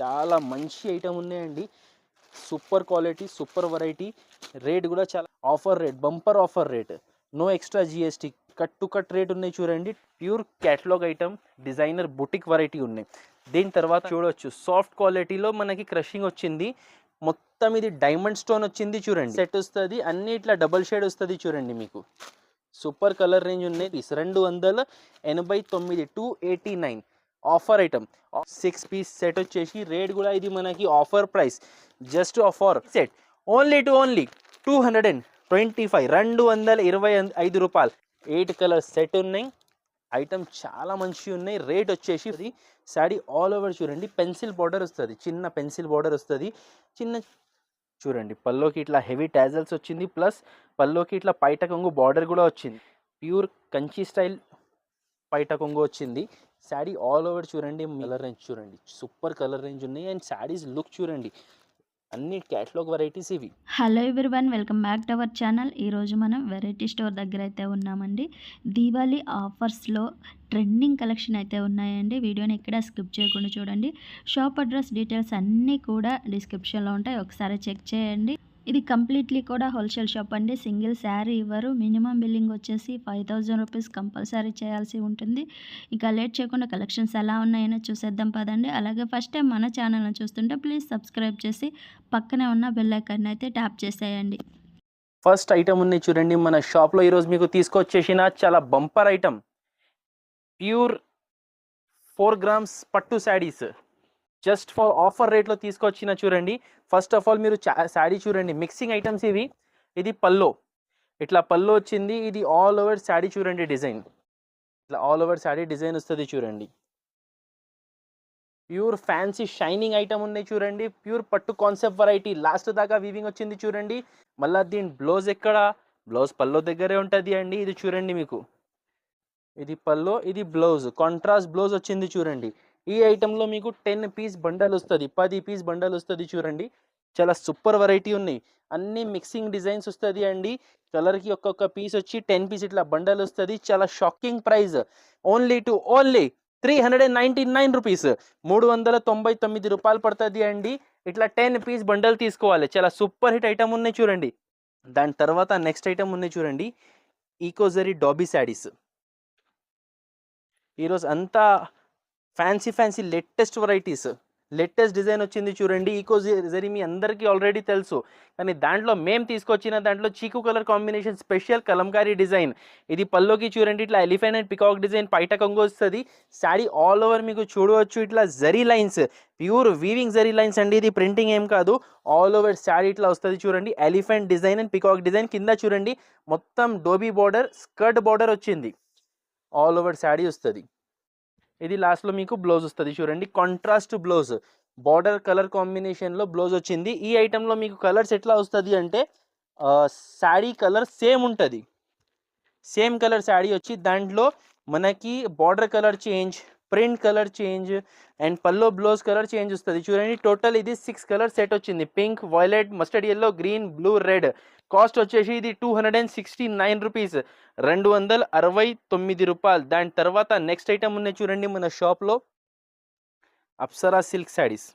చాలా మంచి ఐటమ్ ఉన్నాయండి. Super quality super variety. Rate కూడా చాలా offer rate bumper offer rate. No extra GST cut to cut rate ఉన్నాయి చూడండి. Pure catalogue item designer boutique variety ఉన్నాయి. దీని తర్వాత చూడవచ్చు సాఫ్ట్ క్వాలిటీలో మనకి క్రషింగ్ వచ్చింది. మొత్తం ఇది డైమండ్ స్టోన్ వచ్చింది చూడండి. సెట్ వస్తుంది. అన్ని ఇట్లా డబల్ షేడ్ వస్తుంది చూడండి మీకు. సూపర్ కలర్ రేంజ్ ఉన్నాయి. రెండు వందల ఎనభై తొమ్మిది two eighty nine offer item. Six piece set వచ్చేసి రేట్ కూడా ఇది మనకి offer price just offer set only to only two hundred and twenty five రెండు వందల ఇరవై ఐదు రూపాయలు. ఎయిట్ కలర్ సెట్ ఉన్నాయి. ఐటమ్ చాలా మంచిగా ఉన్నాయి. రేట్ వచ్చేసి ఇది. శాడీ ఆల్ ఓవర్ చూడండి. పెన్సిల్ బార్డర్ వస్తుంది. చిన్న పెన్సిల్ బార్డర్ వస్తుంది. చిన్న చూడండి. పల్లోకి ఇట్లా హెవీ టాజల్స్ వచ్చింది. ప్లస్ పల్లోకి ఇట్లా పైట కొంగు బార్డర్ కూడా వచ్చింది. ప్యూర్ కంచి స్టైల్ పైట కొంగు వచ్చింది. శాడీ ఆల్ ఓవర్ చూడండి కలర్ రేంజ్ చూడండి. సూపర్ కలర్ రేంజ్ ఉన్నాయి అండ్ శాడీస్ లుక్ చూడండి. అన్ని క్యాటలాగ్ వెరైటీస్ ఇవి. Hello everyone welcome back to our channel ఈరోజు మనం వెరైటీ స్టోర్ దగ్గర అయితే ఉన్నామండి. దీవాళీ ఆఫర్స్లో ట్రెండింగ్ కలెక్షన్ అయితే ఉన్నాయండి. వీడియోని ఎక్కడ స్కిప్ చేయకుండా చూడండి. షాప్ అడ్రస్ డీటెయిల్స్ అన్నీ కూడా డిస్క్రిప్షన్లో ఉంటాయి. ఒకసారి చెక్ చేయండి. ఇది కంప్లీట్లీ కూడా హోల్సేల్ షాప్ అండి. సింగిల్ శారీ ఇవ్వరు. మినిమం బిల్లింగ్ వచ్చేసి ఫైవ్ థౌజండ్ రూపీస్ కంపల్సరీ చేయాల్సి ఉంటుంది. ఇంకా లేట్ చేయకుండా కలెక్షన్స్ ఎలా ఉన్నాయో చూసేద్దాం పదండి. అలాగే ఫస్ట్ టైం మన ఛానల్ని చూస్తుంటే ప్లీజ్ సబ్స్క్రైబ్ చేసి పక్కనే ఉన్న బెల్ అయితే ట్యాప్ చేసేయండి. ఫస్ట్ ఐటమ్ ఉన్నాయి చూడండి. మన షాప్లో ఈరోజు మీకు తీసుకొచ్చేసిన చాలా bumper item pure four grams పట్టు శాడీస్ జస్ట్ ఫర్ ఆఫర్ రేట్లో తీసుకొచ్చిన చూడండి. ఫస్ట్ ఆఫ్ ఆల్ మీరు శాడీ చూడండి. మిక్సింగ్ ఐటమ్స్ ఇవి. ఇది పల్లో. ఇట్లా పల్లో వచ్చింది. ఇది ఆల్ ఓవర్ శాడీ చూడండి డిజైన్. ఇట్లా ఆల్ ఓవర్ శాడీ డిజైన్ వస్తుంది చూడండి. ప్యూర్ ఫ్యాన్సీ షైనింగ్ ఐటమ్ ఉన్నాయి చూడండి. ప్యూర్ పట్టు కాన్సెప్ట్ వెరైటీ లాస్ట్ దాకా వీవింగ్ వచ్చింది చూడండి. మళ్ళీ దీని బ్లౌజ్ ఎక్కడ? బ్లౌజ్ పల్లో దగ్గరే ఉంటుంది అండి. ఇది చూడండి మీకు. ఇది పల్లో ఇది బ్లౌజ్ కాంట్రాస్ట్ బ్లౌజ్ వచ్చింది చూడండి. ఈ ఐటెంలో మీకు టెన్ పీస్ బండల్ వస్తుంది పది పీస్ బండల్ వస్తుంది చూడండి. చాలా సూపర్ వెరైటీ ఉన్నాయి. అన్ని మిక్సింగ్ డిజైన్స్ వస్తుంది అండి. కలర్కి ఒక్కొక్క పీస్ వచ్చి టెన్ పీస్ ఇట్లా బండల్ వస్తుంది. చాలా shocking price. Only to only three hundred and ninety nine rupees. మూడు వందల తొంభై తొమ్మిది రూపాయలు పడుతుంది అండి. ఇట్లా టెన్ పీస్ బండల్ తీసుకోవాలి. చాలా సూపర్ హిట్ ఐటమ్ ఉన్నాయి చూడండి. దాని తర్వాత నెక్స్ట్ ఐటమ్ ఉన్నాయి చూడండి. ఈకోజరీ డాబీ శాడీస్ ఈరోజు అంతా fancy fancy latest varieties latest design వచ్చింది చూడండి. ఈకో జరీ మీ అందరికీ ఆల్రెడీ తెలుసు. కానీ దాంట్లో మేము తీసుకొచ్చిన దాంట్లో చీకు colour combination special kalamkari design. ఇది పల్లోకి చూడండి. ఇట్లా ఎలిఫెంట్ అండ్ పికాక్ డిజైన్ పైట కొంగు వస్తుంది. శాడీ ఆల్ ఓవర్ మీకు చూడవచ్చు. ఇట్లా zari lines. Pure weaving zari lines అండి. ఇది ప్రింటింగ్ ఏం కాదు. ఆల్ ఓవర్ శాడీ ఇట్లా వస్తుంది చూడండి. Elephant design and peacock design కింద చూడండి. మొత్తం డోబీ బార్డర్ స్కర్ట్ బార్డర్ వచ్చింది. ఆల్ ఓవర్ శాడీ వస్తుంది. ఇది లాస్ట్లో మీకు బ్లౌజ్ వస్తుంది. చూడండి కాంట్రాస్ట్ బ్లౌజ్ బార్డర్ కలర్ కాంబినేషన్లో బ్లౌజ్ వచ్చింది. ఈ ఐటెంలో మీకు కలర్స్ ఎట్లా వస్తుంది అంటే శాడీ కలర్ సేమ్ ఉంటుంది. సేమ్ కలర్ శాడీ వచ్చి దాంట్లో మనకి border colour change print colour change and pallu blouse colour change వస్తుంది. చూడండి టోటల్ ఇది సిక్స్ కలర్ సెట్ వచ్చింది. Pink violet mustard yellow green blue red. Cost వచ్చేసి ఇది two hundred and sixty nine rupees రెండు వందల అరవై తొమ్మిది రూపాయలు. దాని తర్వాత నెక్స్ట్ ఐటమ్ ఉన్నాయి చూడండి మన షాప్లో అప్సరా సిల్క్ శారీస్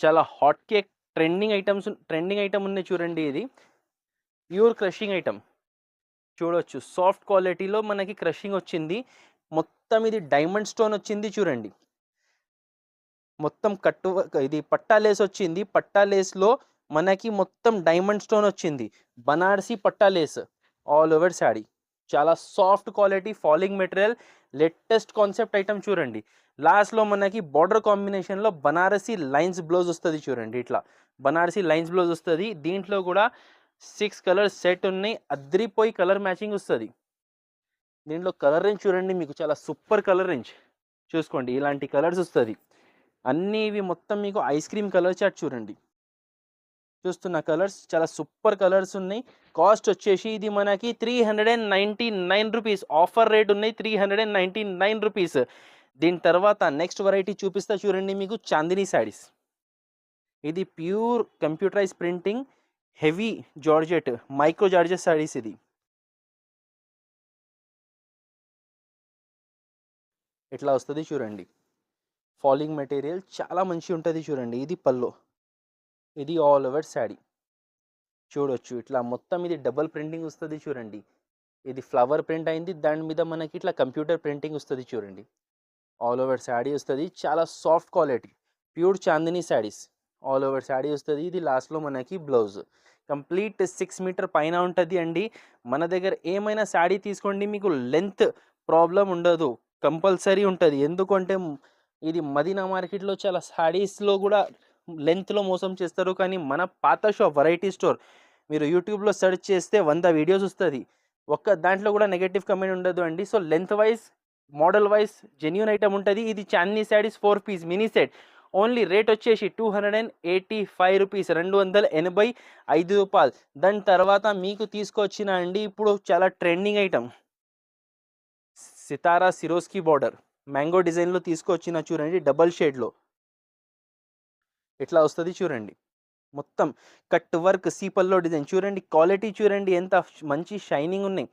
చాలా hot cake trending items trending item ఉన్నాయి చూడండి ఇది. ప్యూర్ క్రషింగ్ ఐటమ్ చూడవచ్చు సాఫ్ట్ క్వాలిటీలో మనకి క్రషింగ్ వచ్చింది. మొత్తం ఇది డైమండ్ స్టోన్ వచ్చింది చూడండి. మొత్తం కట్టు ఇది పట్టా లేస్ వచ్చింది. పట్టాలేస్లో మనకి మొత్తం డైమండ్ స్టోన్ వచ్చింది. బనారసి పట్టాలేస్ ఆల్ ఓవర్ శాడీ చాలా soft quality falling material latest concept item చూడండి. లాస్ట్లో మనకి బార్డర్ కాంబినేషన్లో బనారసీ లైన్స్ బ్లౌజ్ వస్తుంది చూడండి ఇట్లా. బనారసీ లైన్స్ బ్లౌజ్ వస్తుంది. దీంట్లో కూడా సిక్స్ కలర్ సెట్ ఉన్నాయి అద్రిపోయి కలర్ మ్యాచింగ్ వస్తుంది. దీంట్లో కలర్ రేంజ్ చూడండి మీకు చాలా సూపర్ కలర్ రేంజ్. చూసుకోండి ఇలాంటి కలర్స్ వస్తుంది. అన్నీ ఇవి మొత్తం మీకు ఐస్ క్రీమ్ కలర్ చాట్ చూడండి. చూస్తున్న కలర్స్ చాలా సూపర్ కలర్స్ ఉన్నాయి. కాస్ట్ వచ్చేసి ఇది మనకి three hundred and ninety nine rupees. Offer rate ఉన్నాయి three hundred and ninety nine rupees. దీని తర్వాత నెక్స్ట్ వెరైటీ చూపిస్తా చూడండి మీకు చాందినీ శారీస్. ఇది pure computerise printing. Heavy georgette micro georgette saris ఇది. ఇట్లా వస్తుంది చూడండి. ఫాలింగ్ మెటీరియల్ చాలా మంచి ఉంటుంది చూడండి ఇది పల్లో ఇది ఆల్ ఓవర్ శాడీ చూడొచ్చు ఇట్లా మొత్తం ఇది డబల్ ప్రింటింగ్ వస్తుంది చూడండి. ఇది ఫ్లవర్ ప్రింట్ అయింది దాని మీద మనకి ఇట్లా కంప్యూటర్ ప్రింటింగ్ వస్తుంది చూడండి. ఆల్ ఓవర్ శాడీ వస్తుంది చాలా soft quality pure Chandini saris all over sari వస్తుంది. ఇది లాస్ట్లో మనకి బ్లౌజ్. కంప్లీట్ సిక్స్ మీటర్ పైన ఉంటుంది అండి. మన దగ్గర ఏమైనా శాడీ తీసుకోండి మీకు లెంత్ ప్రాబ్లం ఉండదు. కంపల్సరీ ఉంటుంది. ఎందుకంటే ఇది మదీనా మార్కెట్లో చాలా శాడీస్లో కూడా లెంత్లో మోసం చేస్తారు. కానీ మన పాత షాప్ వెరైటీ స్టోర్ మీరు యూట్యూబ్లో సెర్చ్ చేస్తే వంద వీడియోస్ వస్తుంది. ఒక్క దాంట్లో కూడా నెగటివ్ కమెంట్ ఉండదు అండి. So length wise model wise genuine item ఉంటుంది. ఇది Chandi saris four piece mini set. Only rate వచ్చేసి two hundred and eighty five rupees రెండు వందల ఎనభై ఐదు రూపాయలు. దాని తర్వాత మీకు తీసుకొచ్చిన అండి ఇప్పుడు చాలా trending item. Sitara Swarovski border. Mango డిజైన్లో తీసుకొచ్చిన చూడండి డబల్ షేడ్లో. ఇట్లా వస్తుంది చూడండి. మొత్తం కట్ వర్క్ సీపల్లో డిజైన్. చూడండి క్వాలిటీ చూడండి ఎంత మంచి షైనింగ్ ఉన్నాయి.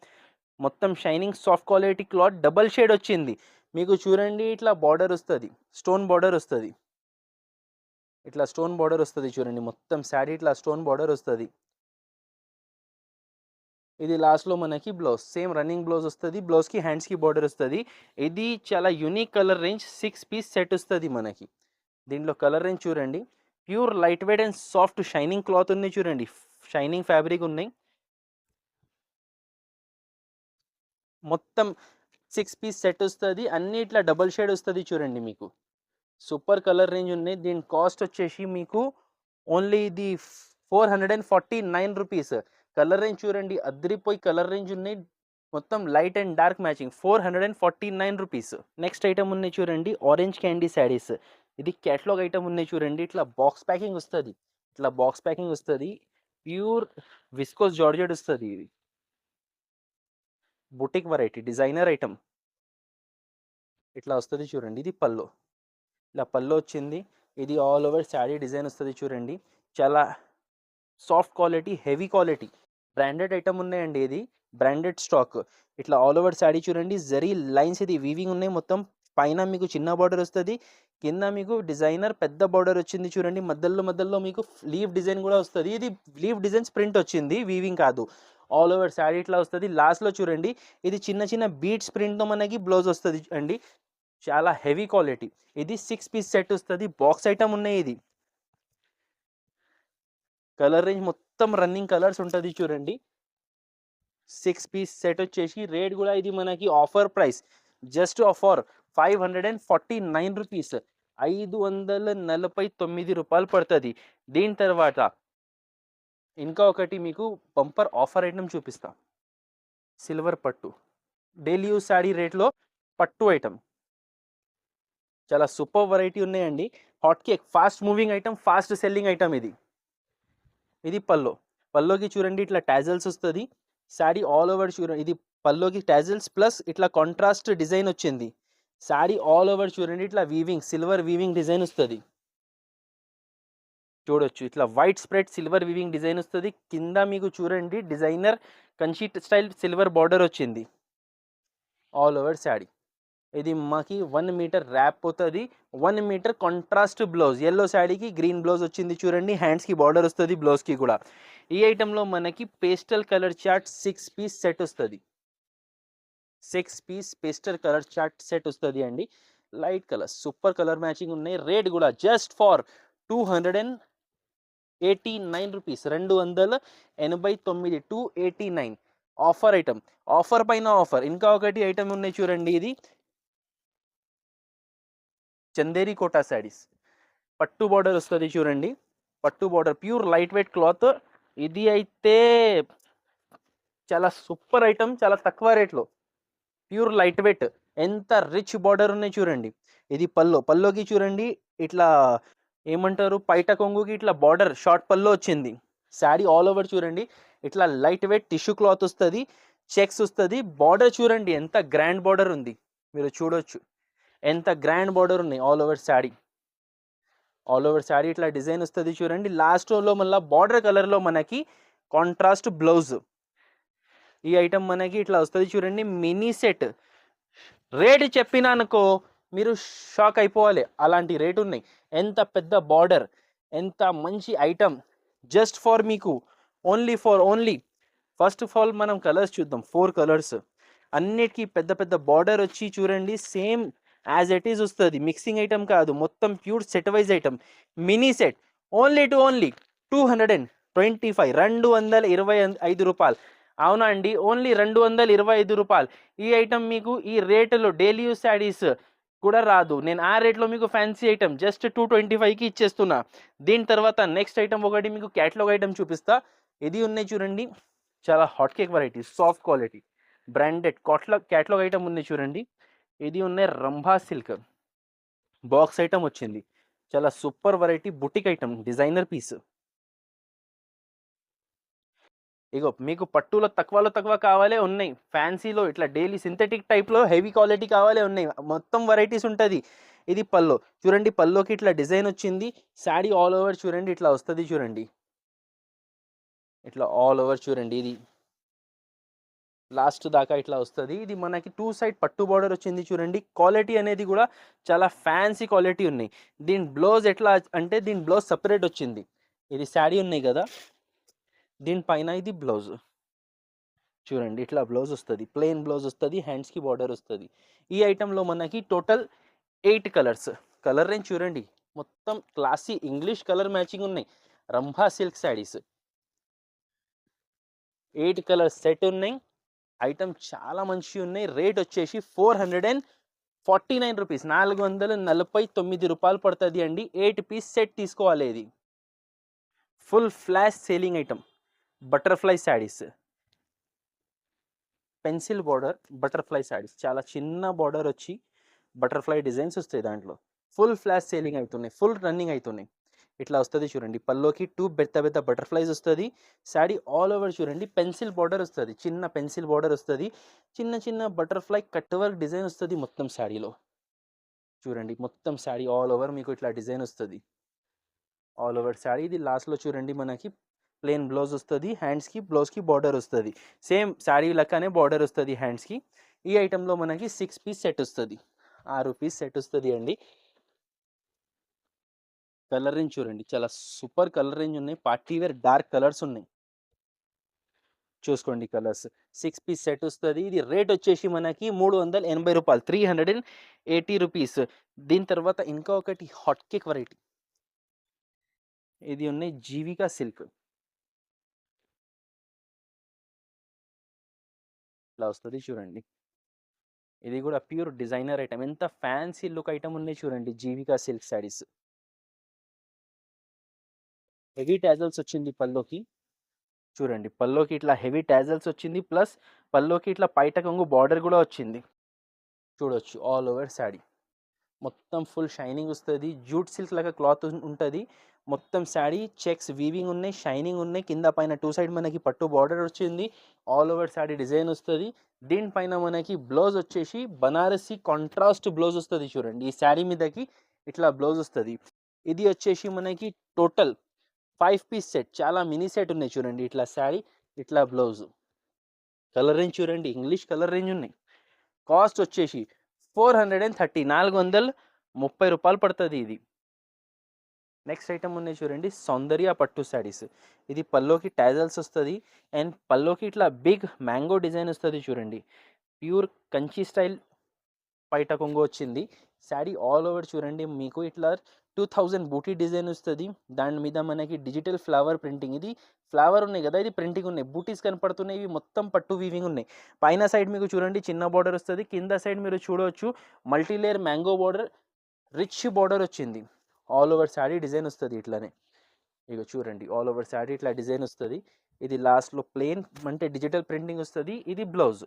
మొత్తం shining soft quality cloth double shade వచ్చింది. మీకు చూడండి ఇట్లా బార్డర్ వస్తుంది. స్టోన్ బార్డర్ వస్తుంది. ఇట్లా స్టోన్ బార్డర్ వస్తుంది చూడండి మొత్తం శారీ ఇట్లా స్టోన్ బార్డర్ వస్తుంది. ఇది లాస్ట్లో మనకి బ్లౌజ్ సేమ్ రన్నింగ్ బ్లౌజ్ వస్తుంది బ్లౌజ్కి హ్యాండ్స్కి బార్డర్ వస్తుంది. ఇది చాలా unique colour range six piece set వస్తుంది మనకి. దీంట్లో కలర్ రేంజ్ చూడండి pure light weight and soft shining cloth ఉంది చూడండి షైనింగ్ ఫ్యాబ్రిక్ ఉన్నాయి మొత్తం సిక్స్ పీస్ సెట్ వస్తుంది అన్ని ఇట్లా డబల్ షేడ్ వస్తుంది చూడండి మీకు. సూపర్ కలర్ రేంజ్ ఉన్నాయి దీని కాస్ట్ వచ్చేసి మీకు ఓన్లీ ఇది four hundred and forty nine rupees. Colour range చూడండి. అద్దరిపోయి కలర్ రేంజ్ ఉన్నాయి మొత్తం light and dark matching. Four hundred and forty nine rupees. Next item ఉన్నాయి చూడండి. Orange candy saris. ఇది క్యాట్లాగ్ ఐటమ్ ఉన్నాయి చూడండి. ఇట్లా బాక్స్ ప్యాకింగ్ వస్తుంది. ఇట్లా బాక్స్ ప్యాకింగ్ వస్తుంది. ప్యూర్ విస్కోస్ జార్జెట్ వస్తుంది. ఇది బుటిక్ వెరైటీ డిజైనర్ ఐటమ్. ఇట్లా వస్తుంది చూడండి. ఇది పల్లో ఇలా పల్లో వచ్చింది. ఇది ఆల్ ఓవర్ శారీ డిజైన్ వస్తుంది చూడండి. చాలా soft quality heavy quality branded item ఉన్నాయండి ఇది. బ్రాండెడ్ స్టాక్ ఇట్లా ఆల్ ఓవర్ శారీ చూడండి. జరీ లైన్స్ ఇది వీవింగ్ ఉన్నాయి మొత్తం. పైన మీకు చిన్న బార్డర్ వస్తుంది. కింద మీకు డిజైనర్ పెద్ద బార్డర్ వచ్చింది చూడండి. మధ్యలో మధ్యలో మీకు లీవ్ డిజైన్ కూడా వస్తుంది. ఇది లీవ్ డిజైన్స్ ప్రింట్ వచ్చింది. వీవింగ్ కాదు. ఆల్ ఓవర్ శారీ ఇట్లా వస్తుంది. లాస్ట్లో చూడండి. ఇది చిన్న చిన్న బీట్స్ ప్రింట్తో మనకి బ్లౌజ్ వస్తుంది అండి. చాలా హెవీ క్వాలిటీ. ఇది సిక్స్ పీస్ సెట్ వస్తుంది. బాక్స్ ఐటమ్ ఉన్నాయి ఇది. కలర్ రేంజ్ మొత్తం రన్నింగ్ కలర్స్ ఉంటుంది చూడండి. సిక్స్ పీస్ సెట్ వచ్చేసి రేట్ కూడా ఇది మనకి offer price. Just offer five hundred and forty nine rupees. ఐదు వందల నలభై తొమ్మిది రూపాయలు పడుతుంది. దీని తర్వాత ఇంకా ఒకటి మీకు బంపర్ ఆఫర్ ఐటమ్ చూపిస్తా. సిల్వర్ పట్టు. డైలీ యూస్ శారీ రేట్లో పట్టు ఐటమ్. చాలా సూపర్ వెరైటీ ఉన్నాయండి. Hot cake fast moving item fast selling item ఇది. ఇది పల్లో. పల్లోకి చూడండి ఇట్లా టాజల్స్ వస్తుంది. శారీ ఆల్ ఓవర్ చూడండి ఇది పల్లోకి టాజల్స్ ప్లస్ ఇట్లా కాంట్రాస్ట్ డిజైన్ వచ్చింది. శారీ ఆల్ ఓవర్ చూడండి ఇట్లా వీవింగ్ సిల్వర్ వీవింగ్ డిజైన్ వస్తుంది. చూడొచ్చు ఇట్లా white spread silver weaving design వస్తుంది. కింద మీకు చూడండి designer Kanchi style silver border వచ్చింది. All over sari. ఇది మాకి వన్ మీటర్ ర్యాప్ పోతుంది. One metre contrast blouse yellow శాడీకి green blouse వచ్చింది చూడండి. హ్యాండ్స్కి బార్డర్ వస్తుంది బ్లౌజ్కి కూడా. ఈ ఐటెంలో మనకి pastel colour chart six piece set వస్తుంది. Six piece pastel colour chart set వస్తుంది అండి. Light colour super colour matching ఉన్నాయి. రేట్ కూడా just for two hundred and eighty nine rupees రెండు వందల ఎనభై తొమ్మిది two eighty nine offer item offer పైన ఆఫర్ ఇంకా ఒకటి ఐటమ్ ఉన్నాయి చూడండి ఇది. చందేరి కోటా శారీస్. పట్టు బార్డర్ వస్తుంది చూడండి. పట్టు border pure light weight cloth. ఇది అయితే చాలా సూపర్ ఐటమ్ చాలా తక్కువ రేట్లో. Pure light weight. ఎంత రిచ్ బార్డర్ ఉన్నాయి చూడండి. ఇది పల్లో. పల్లోకి చూడండి. ఇట్లా ఏమంటారు? పైట కొంగుకి ఇట్లా బార్డర్ షార్ట్ పల్లో వచ్చింది. శారీ ఆల్ ఓవర్ చూడండి. ఇట్లా లైట్ వెయిట్ టిష్యూ క్లాత్ వస్తుంది. చెక్స్ వస్తుంది. బార్డర్ చూడండి. ఎంత గ్రాండ్ బార్డర్ ఉంది. మీరు చూడొచ్చు. ఎంత గ్రాండ్ బార్డర్ ఉన్నాయి all over sari. All over sari ఇట్లా డిజైన్ వస్తుంది చూడండి. లాస్ట్లో మళ్ళీ బార్డర్ కలర్లో మనకి కాంట్రాస్ట్ బ్లౌజ్ ఈ ఐటమ్ మనకి ఇట్లా వస్తుంది చూడండి. మినీ సెట్ రేట్ చెప్పినా అనుకో మీరు షాక్ అయిపోవాలి. అలాంటి రేట్ ఉన్నాయి. ఎంత పెద్ద బార్డర్ ఎంత మంచి ఐటమ్ జస్ట్ ఫర్ మీకు only for only first of all మనం కలర్స్ చూద్దాం. ఫోర్ కలర్స్ అన్నిటికీ పెద్ద పెద్ద బార్డర్ వచ్చి చూడండి. సేమ్ యాజ్ ఇట్ ఈస్ వస్తుంది. మిక్సింగ్ ఐటమ్ కాదు. మొత్తం pure set wise item mini set only to only two hundred and twenty five రెండు వందల ఇరవై ఐదు రూపాయలు. అవునా అండి? ఓన్లీ రెండు వందల ఇరవై ఐదు రూపాయలు. ఈ ఐటమ్ మీకు ఈ రేటులో డైలీ యూస్ శారీస్ కూడా రాదు. నేను ఆ రేట్లో మీకు fancy item just two twenty ఫైవ్కి ఇచ్చేస్తున్నా. దీని తర్వాత నెక్స్ట్ ఐటమ్ ఒకటి మీకు క్యాటలాగ్ ఐటమ్ చూపిస్తా. ఇది ఉన్నాయి చూడండి. చాలా hot cake variety soft quality branded catalogue catalogue item ఉంది చూడండి. ఇది ఉన్నాయి? రంభా సిల్క్. బాక్స్ ఐటమ్ వచ్చింది. చాలా super variety boutique item designer piece. ఇగో మీకు పట్టులో తక్కువలో తక్కువ కావాలే ఉన్నాయి. ఫ్యాన్సీలో ఇట్లా డైలీ సింథటిక్ టైప్లో హెవీ క్వాలిటీ కావాలే ఉన్నాయి. మొత్తం వెరైటీస్ ఉంటుంది. ఇది పల్లో. చూడండి పల్లోకి ఇట్లా డిజైన్ వచ్చింది. శారీ ఆల్ ఓవర్ చూడండి ఇట్లా వస్తుంది చూడండి. ఇట్లా ఆల్ ఓవర్ చూడండి ఇది. లాస్ట్ దాకా ఇట్లా వస్తుంది. ఇది మనకి టూ సైడ్ పట్టు బార్డర్ వచ్చింది చూడండి. క్వాలిటీ అనేది కూడా చాలా ఫ్యాన్సీ క్వాలిటీ ఉన్నాయి. దీని బ్లౌజ్ ఎట్లా అంటే దీని బ్లౌజ్ సపరేట్ వచ్చింది. ఇది శాడీ ఉన్నాయి కదా. దీనిపైన ఇది బ్లౌజ్ చూడండి ఇట్లా బ్లౌజ్ వస్తుంది. ప్లెయిన్ బ్లౌజ్ వస్తుంది. హ్యాండ్స్కి బార్డర్ వస్తుంది. ఈ ఐటెంలో మనకి total eight colours colour range చూడండి. మొత్తం క్లాసీ ఇంగ్లీష్ కలర్ మ్యాచింగ్ ఉన్నాయి. Rambha silk saris eight colour set ఉన్నాయి. ఐటమ్ చాలా మంచిగా ఉన్నాయి. రేట్ వచ్చేసి four hundred and forty nine rupees. నాలుగు వందల నలభై తొమ్మిది రూపాయలు పడుతుంది అండి. ఎయిట్ పీస్ సెట్ తీసుకోవాలి ఇది. Full flash selling item butterfly saris. Pencil border butterfly saris. చాలా చిన్న బార్డర్ వచ్చి బటర్ఫ్లై డిజైన్స్ వస్తాయి దాంట్లో. ఫుల్ ఫ్లాష్ సేలింగ్ అవుతున్నాయి. ఫుల్ రన్నింగ్ అవుతున్నాయి. ఇట్లా వస్తుంది చూడండి. పల్లోకి టూ పెద్ద పెద్ద బటర్ఫ్లైస్ వస్తుంది. శారీ ఆల్ ఓవర్ చూడండి. పెన్సిల్ బార్డర్ వస్తుంది. చిన్న పెన్సిల్ బార్డర్ వస్తుంది. చిన్న చిన్న బటర్ఫ్లై కట్ వర్క్ డిజైన్ వస్తుంది మొత్తం శారీలో చూడండి. మొత్తం శారీ ఆల్ ఓవర్ మీకు ఇట్లా డిజైన్ వస్తుంది. ఆల్ ఓవర్ శాడీ ఇది లాస్ట్లో చూడండి మనకి ప్లెయిన్ బ్లౌజ్ వస్తుంది. హ్యాండ్స్కి బ్లౌజ్కి బార్డర్ వస్తుంది. సేమ్ శాడీ లెక్కనే బార్డర్ వస్తుంది హ్యాండ్స్కి ఈ ఐటెంలో మనకి సిక్స్ పీస్ సెట్ వస్తుంది. ఆరు పీస్ సెట్ వస్తుంది అండి. కలర్ రేంజ్ చూడండి. చాలా సూపర్ కలర్ రేంజ్ ఉన్నాయి. పార్టీ వేర్ డార్క్ కలర్స్ ఉన్నాయి. చూసుకోండి కలర్స్. సిక్స్ పీస్ సెట్ వస్తుంది. ఇది రేట్ వచ్చేసి మనకి మూడు వందల ఎనభై రూపాయలు. Three hundred and eighty rupees. దీని తర్వాత ఇంకా ఒకటి హాట్ కేక్ వెరైటీ. ఇది ఉన్నాయి జీవికా సిల్క్. ఇట్లా వస్తుంది చూడండి. ఇది కూడా ప్యూర్ డిజైనర్ ఐటమ్. ఎంత ఫ్యాన్సీ లుక్ ఐటమ్ ఉన్నాయి చూడండి Jeevika silk saris. Heavy tassels వచ్చింది పల్లోకి? చూడండి పల్లోకి ఇట్లా హెవీ టాజల్స్ వచ్చింది ప్లస్ పల్లోకి ఇట్లా పైట కొంగు బార్డర్ కూడా వచ్చింది. చూడొచ్చు ఆల్ ఓవర్ శారీ మొత్తం ఫుల్ షైనింగ్ వస్తుంది జూట్ సిల్క్ లాగా క్లాత్ ఉంటుంది. మొత్తం శారీ చెక్స్ వీవింగ్ ఉన్నాయి షైనింగ్ ఉన్నాయి. కింద పైన టూ సైడ్ మనకి పట్టు బార్డర్ వచ్చింది ఆల్ ఓవర్ శారీ డిజైన్ వస్తుంది. దీనిపైన మనకి బ్లౌజ్ వచ్చేసి బనారసి కాంట్రాస్ట్ బ్లౌజ్ వస్తుంది చూడండి ఈ శారీ మీదకి ఇట్లా బ్లౌజ్ వస్తుంది. ఇది వచ్చేసి మనకి టోటల్ ఫైవ్ పీస్ సెట్. చాలా మినీ సెట్ ఉన్నాయి చూడండి. ఇట్లా శారీ ఇట్లా బ్లౌజ్. కలర్ రేంజ్ చూడండి. ఇంగ్లీష్ కలర్ రేంజ్ ఉన్నాయి. కాస్ట్ వచ్చేసి ఫోర్ హండ్రెడ్ అండ్ థర్టీ నాలుగు వందల ముప్పై రూపాయలు పడుతుంది ఇది. నెక్స్ట్ ఐటమ్ ఉన్నాయి చూడండి. సౌందర్య పట్టు శారీస్. ఇది పల్లోకి టైజల్స్ వస్తుంది. అండ్ పల్లోకి ఇట్లా బిగ్ మ్యాంగో డిజైన్ వస్తుంది చూడండి. ప్యూర్ కంచి స్టైల్ పైట కొంగు వచ్చింది. శారీ ఆల్ ఓవర్ చూడండి. మీకు ఇట్లా టూ థౌజండ్ బూటీ డిజైన్ వస్తుంది. దాని మీద మనకి డిజిటల్ ఫ్లవర్ ప్రింటింగ్. ఇది ఫ్లవర్ ఉన్నాయి కదా ఇది ప్రింటింగ్ ఉన్నాయి. బూటీస్ కనపడుతున్నాయి ఇవి మొత్తం పట్టు వీవింగ్ ఉన్నాయి. పైన సైడ్ మీకు చూడండి చిన్న బార్డర్ వస్తుంది. కింద సైడ్ మీరు చూడవచ్చు multilayer mango border rich border వచ్చింది. ఆల్ ఓవర్ శారీ డిజైన్ వస్తుంది ఇట్లానే. ఇక చూడండి ఆల్ ఓవర్ శారీ ఇట్లా డిజైన్ వస్తుంది. ఇది లాస్ట్లో ప్లెయిన్ అంటే డిజిటల్ ప్రింటింగ్ వస్తుంది. ఇది blouse.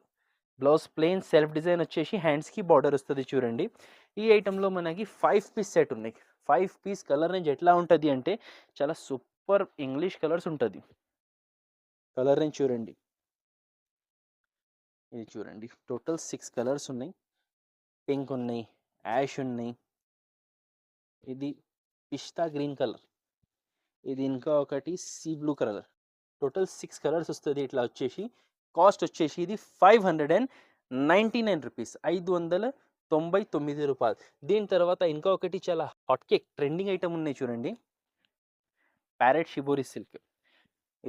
Blouse plain self design వచ్చేసి హ్యాండ్స్కి బార్డర్ వస్తుంది చూడండి. ఈ ఐటెంలో మనకి ఫైవ్ పీస్ సెట్ ఉన్నాయి. ఫైవ్ పీస్ కలర్ రేంజ్ ఎట్లా ఉంటుంది అంటే చాలా సూపర్ ఇంగ్లీష్ కలర్స్ ఉంటుంది. కలర్ రేంజ్ చూడండి. ఇది చూడండి. టోటల్ సిక్స్ కలర్స్ ఉన్నాయి. పింక్ ఉన్నాయి యాష్ ఉన్నాయి. ఇది పిస్తా గ్రీన్ కలర్. ఇది ఇంకా ఒకటి sea blue colour. Total six colours వస్తుంది ఇట్లా వచ్చేసి. కాస్ట్ వచ్చేసి ఇది five hundred and ninety nine rupees ఐదు వందల తొంభై తొమ్మిది రూపాయలు. దీని తర్వాత ఇంకా ఒకటి చాలా హాట్ కేక్ ట్రెండింగ్ ఐటమ్ ఉన్నాయి చూడండి. Parrot shibori silk.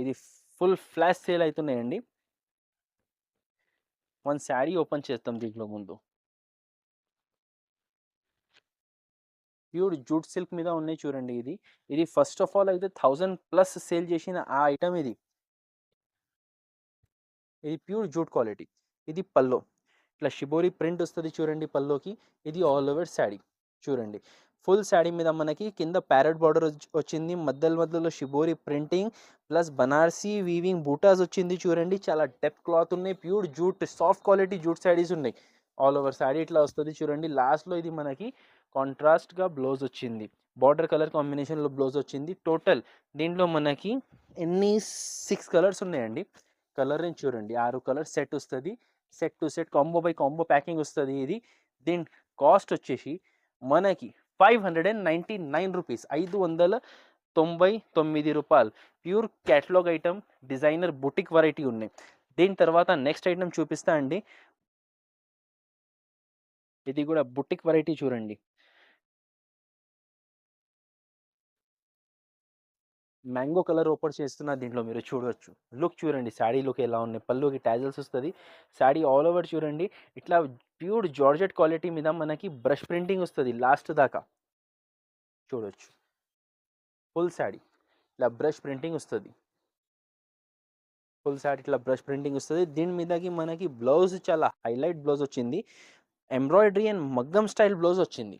ఇది ఫుల్ ఫ్లాష్ సేల్ అవుతున్నాయండి. వన్ శారీ ఓపెన్ చేస్తాం దీంట్లో ముందు. ప్యూర్ జూట్ సిల్క్ మీద ఉన్నాయి చూడండి ఇది. ఇది ఫస్ట్ ఆఫ్ ఆల్ అయితే థౌజండ్ ప్లస్ సేల్ చేసిన ఆ ఐటమ్ ఇది. ఇది ప్యూర్ జూట్ క్వాలిటీ. ఇది పల్లో. ఇట్లా షిబోరి ప్రింట్ వస్తుంది చూడండి పల్లోకి. ఇది ఆల్ ఓవర్ శాడీ. చూడండి. ఫుల్ శాడీ మీద మనకి కింద ప్యారెట్ బార్డర్ వచ్చింది. మధ్యలో మధ్యలో shibori printing plus Banarasi weaving buttas వచ్చింది చూడండి. చాలా డెప్ క్లాత్ ఉన్నాయి. Pure jute soft quality jute saris ఉన్నాయి. ఆల్ ఓవర్ శాడీ ఇట్లా వస్తుంది చూడండి. లాస్ట్లో ఇది మనకి కాంట్రాస్ట్గా బ్లౌజ్ వచ్చింది. బార్డర్ కలర్ కాంబినేషన్లో బ్లౌజ్ వచ్చింది. టోటల్ దీంట్లో మనకి ఎన్ని సిక్స్ కలర్స్ ఉన్నాయండి? కలర్ చూడండి. ఆరు కలర్ సెట్ వస్తుంది. Set to set combo by combo packing వస్తుంది ఇది. దీని కాస్ట్ వచ్చేసి మనకి five hundred and ninety nine rupees. ఐదు వందల తొంభై తొమ్మిది రూపాయలు. Pure catalogue item designer boutique variety ఉన్నాయి. దీని తర్వాత నెక్స్ట్ ఐటమ్ చూపిస్తా అండి. ఇది కూడా బుటిక్ వెరైటీ చూడండి. మ్యాంగో కలర్ ఓపెన్ చేస్తున్న దీంట్లో మీరు చూడవచ్చు లుక్ చూడండి శాడీ లుక్ ఎలా ఉన్నాయి పళ్ళుకి ట్యాజల్స్ వస్తుంది. శాడీ ఆల్ ఓవర్ చూడండి ఇట్లా ప్యూర్ జార్జెట్ క్వాలిటీ మీద మనకి బ్రష్ ప్రింటింగ్ వస్తుంది లాస్ట్ దాకా. చూడవచ్చు ఫుల్ శాడీ ఇట్లా బ్రష్ ప్రింటింగ్ వస్తుంది. ఫుల్ శాడీ ఇట్లా బ్రష్ ప్రింటింగ్ వస్తుంది. దీని మీదకి మనకి బ్లౌజ్ చాలా హైలైట్ బ్లౌజ్ వచ్చింది. ఎంబ్రాయిడరీ అండ్ మగ్గం స్టైల్ బ్లౌజ్ వచ్చింది.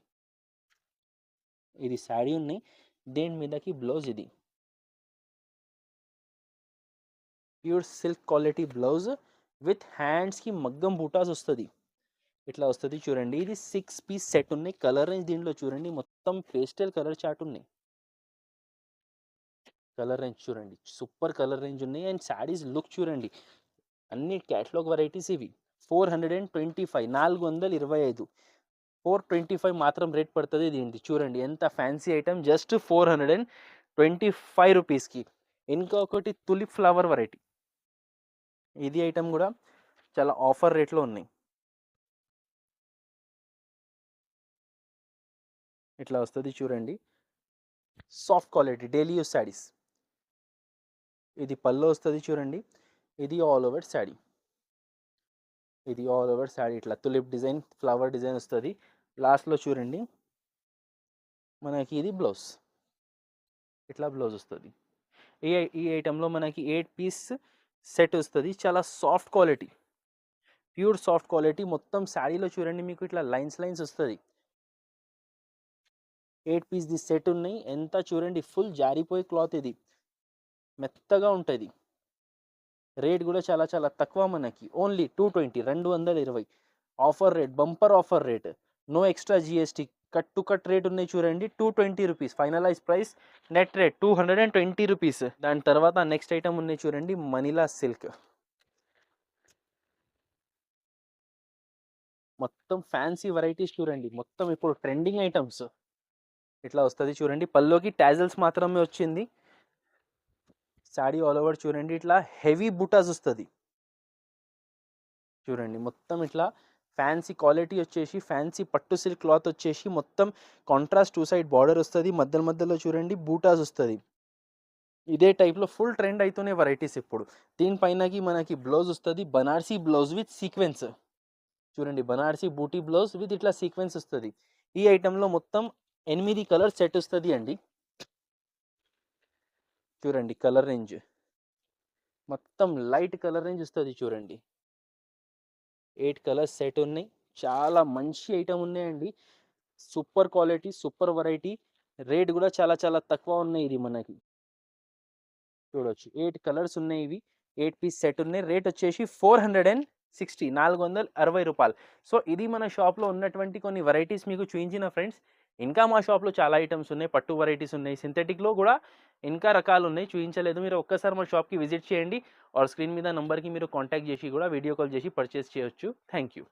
ఇది శాడీ ఉన్నాయి దీని మీదకి బ్లౌజ్ ఇది. Pure silk quality blouse with హ్యాండ్స్కి మగ్గం బూటాస్ వస్తుంది ఇట్లా వస్తుంది చూడండి ఇది సిక్స్ పీస్ సెట్ ఉన్నాయి కలర్ రేంజ్ దీంట్లో చూడండి మొత్తం పేస్టల్ కలర్ చాట్ ఉన్నాయి కలర్ రేంజ్ చూడండి సూపర్ కలర్ రేంజ్ ఉన్నాయి అండ్ శారీస్ లుక్ చూడండి అన్ని క్యాటలాగ్ వెరైటీస్ ఇవి four hundred and twenty five నాలుగు వందల ఇరవై ఐదు ఫోర్ ట్వంటీ ఫైవ్ మాత్రం రేట్ పడుతుంది దీనికి చూడండి ఎంత fancy item just four hundred and twenty five రూపీస్కి ఇంకా ఒకటి తులిప్ ఫ్లవర్ వెరైటీ ఇది ఐటెం కూడా చాలా ఆఫర్ రేట్లో ఉన్నాయి. ఇట్లా వస్తుంది చూడండి. Soft quality daily use saris. ఇది పళ్ళు వస్తుంది చూడండి. ఇది ఆల్ ఓవర్ శారీ. ఇది ఆల్ ఓవర్ శారీ. ఇట్లా తులిప్ డిజైన్ ఫ్లవర్ డిజైన్ వస్తుంది. లాస్ట్లో చూడండి. మనకి ఇది బ్లౌజ్. ఇట్లా బ్లౌజ్ వస్తుంది. ఈ ఈ ఐటెంలో మనకి ఎయిట్ పీస్ సెట్ వస్తుంది. చాలా soft quality. Pure soft quality. మొత్తం శారీలో చూడండి మీకు ఇట్లా లైన్స్ లైన్స్ వస్తుంది. ఎయిట్ పీస్ ది సెట్ ఉన్నాయి. ఎంత చూడండి. ఫుల్ జారిపోయే క్లాత్ ఇది. మెత్తగా ఉంటుంది. రేట్ కూడా చాలా చాలా తక్కువ మనకి. ఓన్లీ టూ ట్వంటీ రెండు వందల ఇరవై. Offer rate bumper offer rate. No extra GST. Cut to cut rate ఉన్నాయి చూడండి. Two twenty rupees finalise price net rate two hundred and twenty rupees దాని తర్వాత నెక్స్ట్ ఐటమ్ ఉన్నాయి చూడండి. మనీలా సిల్క్ మొత్తం ఫ్యాన్సీ వెరైటీస్ చూడండి. మొత్తం ఇప్పుడు ట్రెండింగ్ ఐటమ్స్ ఇట్లా వస్తుంది చూడండి. పల్లోకి టాజల్స్ మాత్రమే వచ్చింది. శాడీ ఆల్ ఓవర్ చూడండి. ఇట్లా హెవీ బుటాస్ వస్తుంది. చూడండి. మొత్తం ఇట్లా ఫ్యాన్సీ క్వాలిటీ వచ్చేసి ఫ్యాన్సీ పట్టు సిల్క్ క్లాత్ వచ్చేసి మొత్తం కాంట్రాస్ట్ టూ సైడ్ బార్డర్ వస్తుంది మధ్య మధ్యలో చూడండి బూటాస్ వస్తుంది. ఇదే టైప్లో ఫుల్ ట్రెండ్ అవుతున్నాయి వెరైటీస్ ఇప్పుడు. దీనిపైనకి మనకి బ్లౌజ్ వస్తుంది బనార్సీ బ్లౌజ్ విత్ సీక్వెన్స్ చూడండి బనార్సీ బూటీ బ్లౌజ్ విత్ ఇట్లా సీక్వెన్స్ వస్తుంది. ఈ ఐటెంలో మొత్తం ఎనిమిది కలర్ సెట్ వస్తుంది అండి. చూడండి కలర్ రేంజ్ మొత్తం లైట్ కలర్ రేంజ్ వస్తుంది చూడండి. ఎయిట్ కలర్స్ సెట్ ఉన్నాయి. చాలా మంచి ఐటమ్ ఉన్నాయండి. Super quality super variety. Rate కూడా చాలా చాలా తక్కువ ఉన్నాయి ఇది మనకి. చూడవచ్చు ఎయిట్ కలర్స్ ఉన్నాయి ఇవి. ఎయిట్ పీస్ సెట్ ఉన్నాయి. రేట్ వచ్చేసి ఫోర్ హండ్రెడ్ అండ్ సిక్స్టీ నాలుగు వందల అరవై రూపాయలు. సో ఇది మన షాప్లో ఉన్నటువంటి కొన్ని వెరైటీస్ మీకు చూపించిన ఫ్రెండ్స్. ఇంకా మా షాప్లో చాలా ఐటమ్స్ ఉన్నాయి. పట్టు వెరైటీస్ ఉన్నాయి. సింథటిక్లో కూడా ఇంకా రకాలు ఉన్నాయి చూపించలేదు మీరు ఒక్కసారి మా షాప్కి విజిట్ చేయండి. ఆర్ స్క్రీన్ మీద నెంబర్కి మీరు కాంటాక్ట్ చేసి కూడా వీడియో కాల్ చేసి పర్చేస్ చేయొచ్చు. Thank you